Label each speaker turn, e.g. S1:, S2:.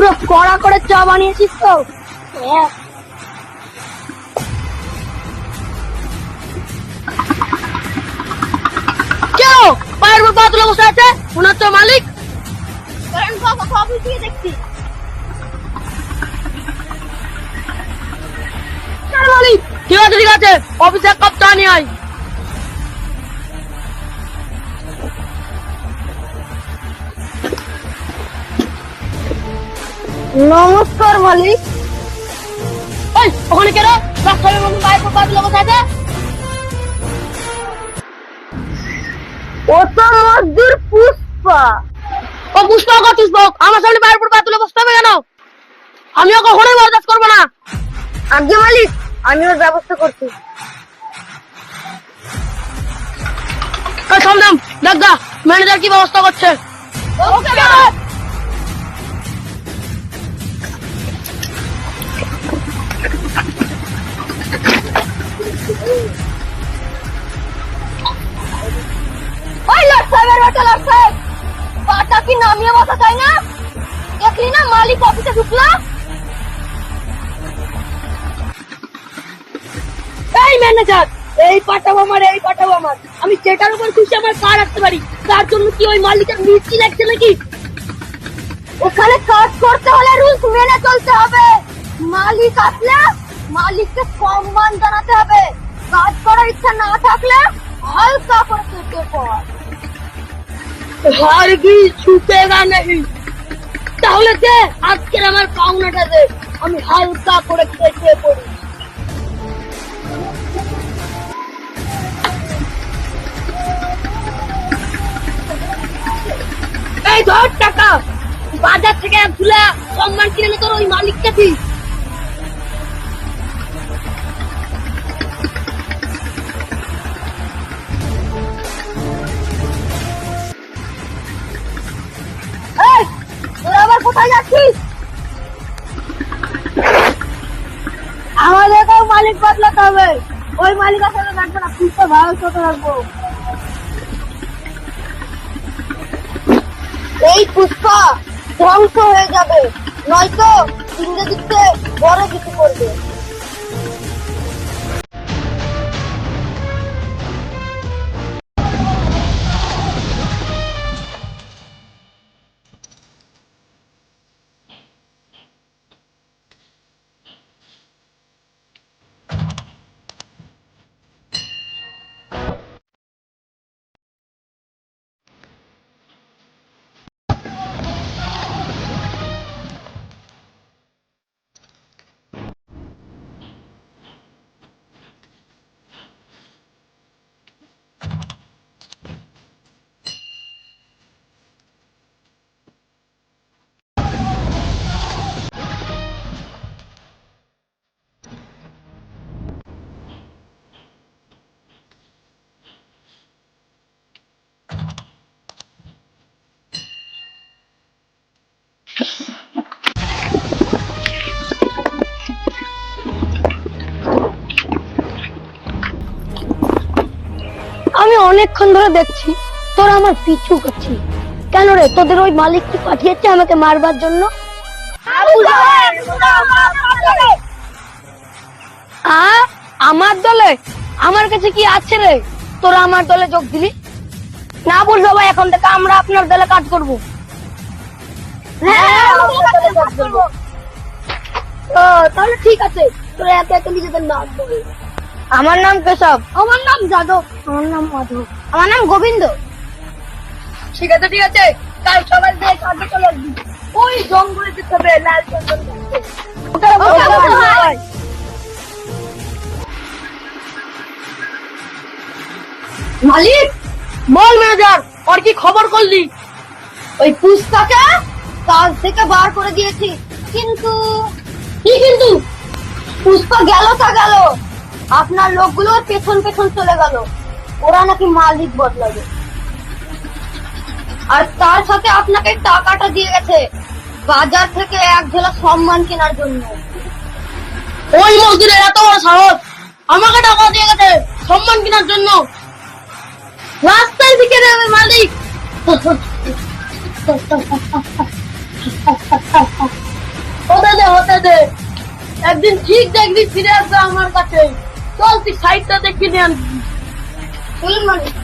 S1: পুরো কড়া করে চা বানিয়েছিস তো? হ্যাঁ। কেউ পায়ের উপর পা তুলে বসে আছে? মনে হচ্ছে মালিক। দেখছি? মালিক? ঠিক আছে ঠিক আছে অফিসে কাপ চা নিয়ে আয়। নমস্কার মালিক। ওই ওখানে কেন? পায়ের উপর পা তুলে বসে আছে ও তো মজদুর পুষ্পা। ও পুষ্পা আমার সামনে পায়ের উপর পা তুলে বসতে হবে কেন? আমিও কখনোই বরদাস্ত করব না। আগে মালিক আমি ওর ব্যবস্থা করছি। দেখা ম্যানেজার কি ব্যবস্থা করছে? ওকে সাহেবের সাহেব পাটা কি নামিয়ে বসা যায় না? দেখলি না মালিক অফিসে ঢুকলা? এই ম্যানেজার এই পাঠাবো আমার এই পাঠাবো আমার। আমি যেটার উপর খুশি আমার কার রাখতে পারি। তার জন্য কি ওই মালিকের মিষ্টি লাগছে নাকি? ওখানে কাজ করতে হলে রুলস মেনে চলতে হবে। মালিক আসলে মালিককে সম্মান জানাতে হবে। কাজ করার ইচ্ছা না থাকলে হালকা করে চলতে পর হার কি ছুটেগা নেই তাহলে দে, আজকের আমার পাওনাটা দে। আমি হালকা করে খেতে পড়ি। এই ধর টাকা। বাজার থেকে এক ঝুলা সম্মান কিনে তোর ওই মালিককে দিস। মালিক বদলাতে হবে। ওই থাকবে না পুষ্পা ভালো ছোট থাকব এই পুষ্পা ধ্বংস হয়ে যাবে, নয়তো ইংরেজিতে বড় কিছু করবে। অনেকক্ষণ ধরে দেখছি তোরা আমার পিছু করছি কেন রে তোদের ওই মালিক কি পাঠিয়েছে আমাকে মারবার জন্য? আমার দলে? আমার কাছে কি আছে রে? তোরা আমার দলে যোগ দিলি? না বলব ভাই এখন থেকে আমরা আপনার দলে কাজ করব। তাহলে ঠিক আছে তোরা এত এত নিজেদের নাম বল আমার নাম কেশব আমার নাম যাদব। আমার নাম মাধব। আমার নাম গোবিন্দ। ঠিক আছে ঠিক আছে। কাল থেকে কাজে চলে আসবি। ওই জঙ্গলে যেতে হবে লাল। মালিক বল ম্যানেজার ওর কি খবর করলি? ওই পুষ্পাকে কাজ থেকে বার করে দিয়েছি। কিন্তু কি কিন্তু? পুষ্পা গেল তা গেল। আপনার লোকগুলো পেছন পেছন চলে গেল। ওরা নাকি মালিক বদলাবে। আর তার সাথে আপনাকে টাকাটা দিয়ে গেছে। বাজার থেকে এক ঝোলা সম্মান কেনার জন্য। ওই মজদুরের এত বড় সাহস! আমাকে টাকা দিয়ে গেছে সম্মান কেনার জন্য। রাস্তায় দিকে দেবে মালিক। হতে দে হতে দে। একদিন ঠিক দেখবি, ফিরে আসবে আমার কাছে। চল তুই সাইডটা দেখে নিয়ে আনবি